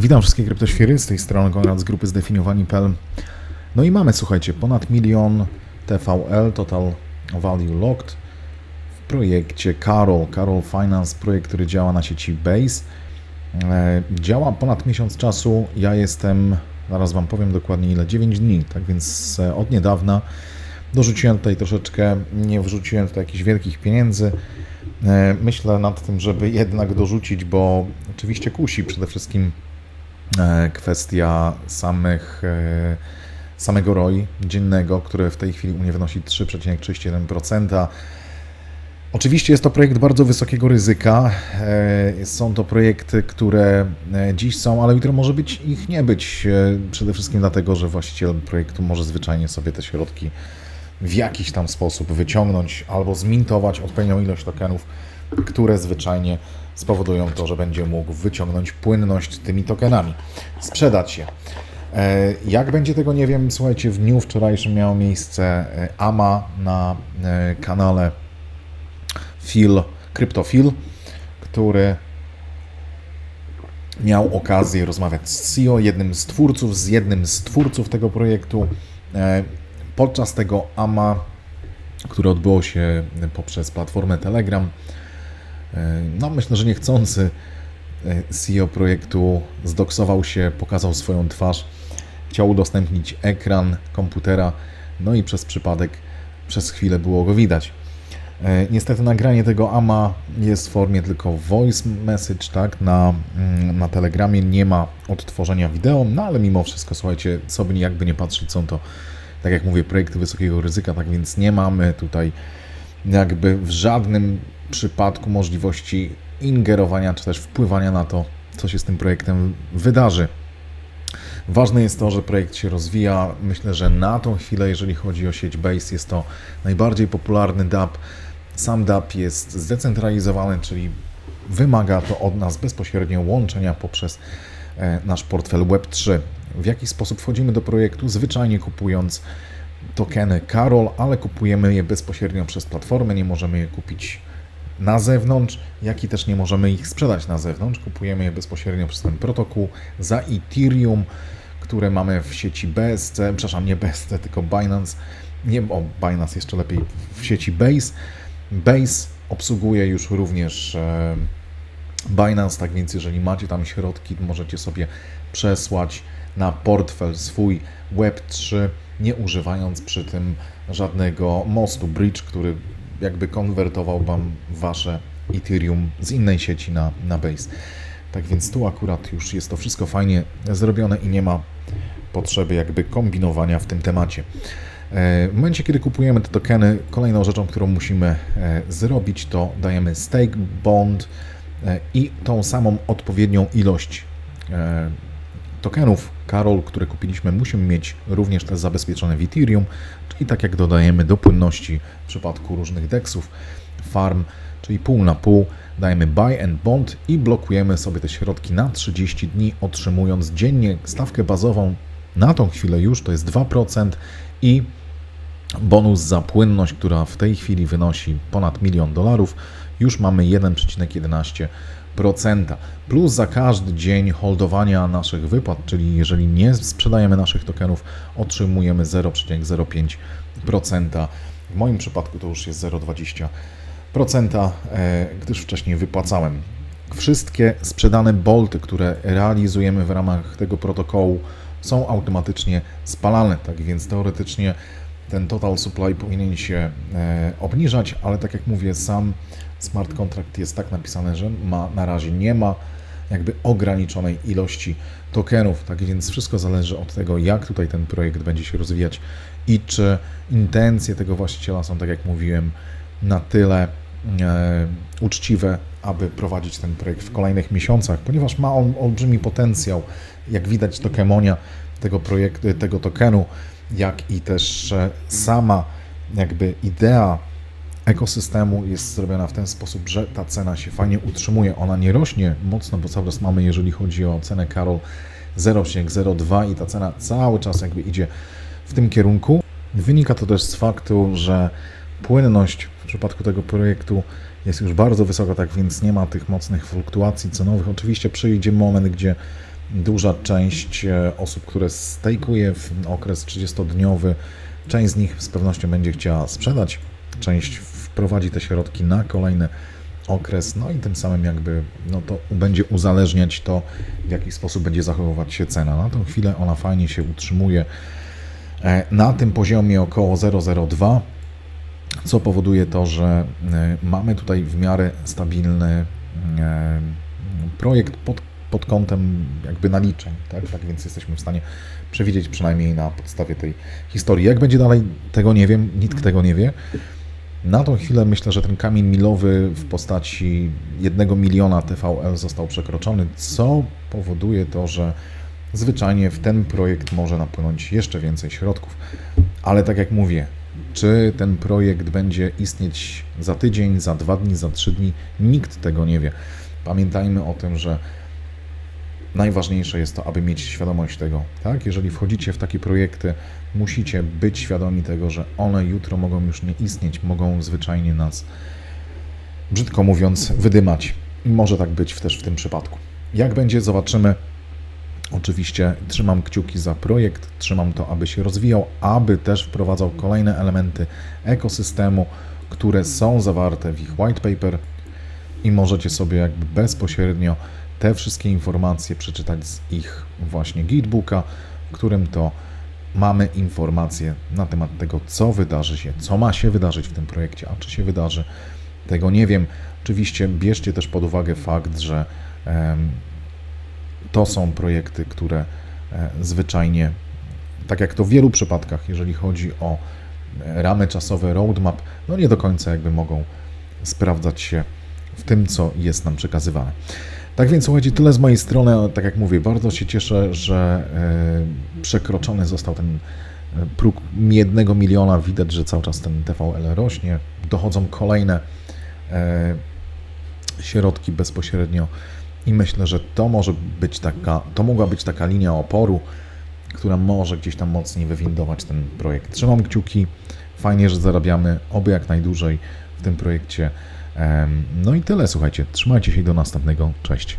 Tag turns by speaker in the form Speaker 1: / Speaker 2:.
Speaker 1: Witam wszystkie kryptoświry, z tej strony Konrad z grupy zdefiniowani.pl. No i mamy, słuchajcie, ponad milion TVL, Total Value Locked, w projekcie Carol, Carol Finance, projekt, który działa na sieci Base. E, Działa ponad miesiąc czasu, ja jestem, zaraz Wam powiem dokładnie ile, 9 dni, tak więc e, od niedawna dorzuciłem tutaj troszeczkę, nie wrzuciłem tutaj jakichś wielkich pieniędzy. E, Myślę nad tym, żeby jednak dorzucić, bo oczywiście kusi przede wszystkim kwestia samych, e, samego ROI dziennego, które w tej chwili u mnie wynosi 3,31%. Oczywiście jest to projekt bardzo wysokiego ryzyka. E, Są to projekty, które e, dziś są, ale jutro może być ich nie być. E, Przede wszystkim dlatego, że właściciel projektu może zwyczajnie sobie te środki w jakiś tam sposób wyciągnąć albo zmintować odpowiednią ilość tokenów, które zwyczajnie spowodują to, że będzie mógł wyciągnąć płynność tymi tokenami, sprzedać je. E, Jak będzie tego nie wiem, słuchajcie, w dniu wczorajszym miało miejsce e, AMA na e, kanale Phil, CryptoPhil, który miał okazję rozmawiać z CEO, jednym z twórców, z jednym z twórców tego projektu. Podczas tego AMA, które odbyło się poprzez platformę Telegram, no myślę, że niechcący e, CEO projektu zdoksował się, pokazał swoją twarz, chciał udostępnić ekran komputera, no i przez przypadek przez chwilę było go widać. E, Niestety nagranie tego AMA jest w formie tylko voice message, tak? Na, mm, na Telegramie nie ma odtworzenia wideo, no ale mimo wszystko, słuchajcie, co by jakby nie patrzeć, są to, tak jak mówię, projekty wysokiego ryzyka, tak więc nie mamy tutaj jakby w żadnym przypadku możliwości ingerowania czy też wpływania na to, co się z tym projektem wydarzy. Ważne jest to, że projekt się rozwija. Myślę, że na tą chwilę, jeżeli chodzi o sieć Base, jest to najbardziej popularny DApp. Sam DApp jest zdecentralizowany, czyli wymaga to od nas bezpośrednio łączenia poprzez e, nasz portfel Web3. W jaki sposób wchodzimy do projektu? Zwyczajnie kupując tokeny Carol, ale kupujemy je bezpośrednio przez platformę, nie możemy je kupić na zewnątrz, jak i też nie możemy ich sprzedać na zewnątrz. Kupujemy je bezpośrednio przez ten protokół za Ethereum, które mamy w sieci BSC, przepraszam, nie BSC, tylko Binance, nie, o Binance jeszcze lepiej, w sieci Base. Base obsługuje już również e, Binance, tak więc jeżeli macie tam środki, możecie sobie przesłać na portfel swój Web3, nie używając przy tym żadnego mostu, bridge, który jakby konwertował Wam Wasze Ethereum z innej sieci na, na Base. Tak więc tu akurat już jest to wszystko fajnie zrobione i nie ma potrzeby jakby kombinowania w tym temacie. E, W momencie, kiedy kupujemy te tokeny, kolejną rzeczą, którą musimy e, zrobić, to dajemy stake bond e, i tą samą odpowiednią ilość tokenów Karol, które kupiliśmy, musimy mieć również te zabezpieczone w Ethereum, czyli tak jak dodajemy do płynności w przypadku różnych dexów, farm, czyli pół na pół, dajemy buy and bond i blokujemy sobie te środki na 30 dni, otrzymując dziennie stawkę bazową na tą chwilę już to jest 2% i bonus za płynność, która w tej chwili wynosi ponad milion dolarów, już mamy 1,11%. Plus za każdy dzień holdowania naszych wypłat, czyli jeżeli nie sprzedajemy naszych tokenów, otrzymujemy 0,05%. W moim przypadku to już jest 0,20%, e, gdyż wcześniej wypłacałem. Wszystkie sprzedane bolty, które realizujemy w ramach tego protokołu, są automatycznie spalane, tak więc teoretycznie ten total supply powinien się e, obniżać, ale tak jak mówię, sam smart contract jest tak napisany, że ma, na razie nie ma jakby ograniczonej ilości tokenów, tak więc wszystko zależy od tego, jak tutaj ten projekt będzie się rozwijać i czy intencje tego właściciela są, tak jak mówiłem, na tyle e, uczciwe, aby prowadzić ten projekt w kolejnych miesiącach, ponieważ ma on olbrzymi potencjał, jak widać tokemonia tego projektu, tego tokenu, jak i też e, sama jakby idea ekosystemu jest zrobiona w ten sposób, że ta cena się fajnie utrzymuje. Ona nie rośnie mocno, bo cały czas mamy, jeżeli chodzi o cenę Karol 0,02 i ta cena cały czas jakby idzie w tym kierunku. Wynika to też z faktu, że płynność w przypadku tego projektu jest już bardzo wysoka, tak więc nie ma tych mocnych fluktuacji cenowych. Oczywiście przyjdzie moment, gdzie Duża część e, osób, które stejkuje w okres 30-dniowy, część z nich z pewnością będzie chciała sprzedać, część wprowadzi te środki na kolejny okres, no i tym samym jakby no to będzie uzależniać to, w jaki sposób będzie zachowywać się cena. Na tą chwilę ona fajnie się utrzymuje e, na tym poziomie około 0,02 co powoduje to, że e, mamy tutaj w miarę stabilny e, projekt pod, pod kątem jakby naliczeń, tak? tak więc jesteśmy w stanie przewidzieć przynajmniej na podstawie tej historii. Jak będzie dalej, tego nie wiem, nikt tego nie wie. Na tą chwilę myślę, że ten kamień milowy w postaci 1 miliona TVL został przekroczony, co powoduje to, że zwyczajnie w ten projekt może napłynąć jeszcze więcej środków. Ale tak jak mówię, czy ten projekt będzie istnieć za tydzień, za dwa dni, za trzy dni, nikt tego nie wie. Pamiętajmy o tym, że najważniejsze jest to, aby mieć świadomość tego, tak? Jeżeli wchodzicie w takie projekty, musicie być świadomi tego, że one jutro mogą już nie istnieć, mogą zwyczajnie nas, brzydko mówiąc, wydymać. I może tak być też w tym przypadku. Jak będzie, zobaczymy. Oczywiście trzymam kciuki za projekt, trzymam to, aby się rozwijał, aby też wprowadzał kolejne elementy ekosystemu, które są zawarte w ich white paper i możecie sobie jakby bezpośrednio te wszystkie informacje przeczytać z ich właśnie guidebooka, w którym to mamy informacje na temat tego, co wydarzy się, co ma się wydarzyć w tym projekcie, a czy się wydarzy, tego nie wiem. Oczywiście bierzcie też pod uwagę fakt, że to są projekty, które e, zwyczajnie, tak jak to w wielu przypadkach, jeżeli chodzi o e, ramy czasowe, roadmap, no nie do końca jakby mogą sprawdzać się w tym, co jest nam przekazywane. Tak więc słuchajcie, tyle z mojej strony. Tak jak mówię, bardzo się cieszę, że e, przekroczony został ten e, próg jednego miliona. Widać, że cały czas ten TVL rośnie. Dochodzą kolejne e, środki bezpośrednio i myślę, że to może być taka, to mogła być taka linia oporu, która może gdzieś tam mocniej wywindować ten projekt. Trzymam kciuki. Fajnie, że zarabiamy, oby jak najdłużej w tym projekcie. No i tyle, słuchajcie. Trzymajcie się i do następnego. Cześć.